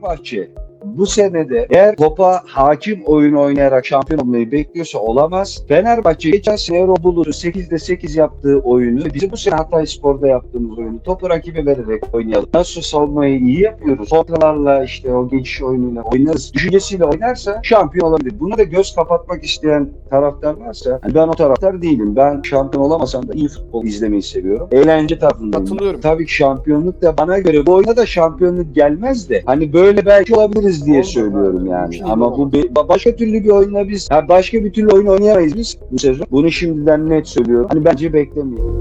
Fenerbahçe bu senede eğer topa hakim oyun oynayarak şampiyon olmayı bekliyorsa olamaz. Fenerbahçe geçen sene Erol Bulut'un 8'de 8 yaptığı oyunu bizim bu sene Hatay Spor'da yaptığımız oyunu topu rakibe vererek oynayalım. Nasıl savunmayı iyi yapıyoruz. Kontralarla işte o geçiş oyunuyla oynarız. Düşüncesiyle oynarsa şampiyon olabilir. Buna da göz kapatmak isteyen taraftar varsa hani ben o taraftar değilim. Ben şampiyon olamasam da iyi futbol izlemeyi seviyorum. Eğlence tarafındayım. Katılıyorum. Tabii ki şampiyonluk da bana göre bu oyuna da şampiyonluk gelmez de hani böyle belki olabiliriz diye Olur, söylüyorum yani. Ama bu bir, ba- başka türlü bir oyunla biz ha başka bir türlü oyun oynayamayız biz bu sezon. Bunu şimdiden net söylüyorum. Hani bence beklemeyin.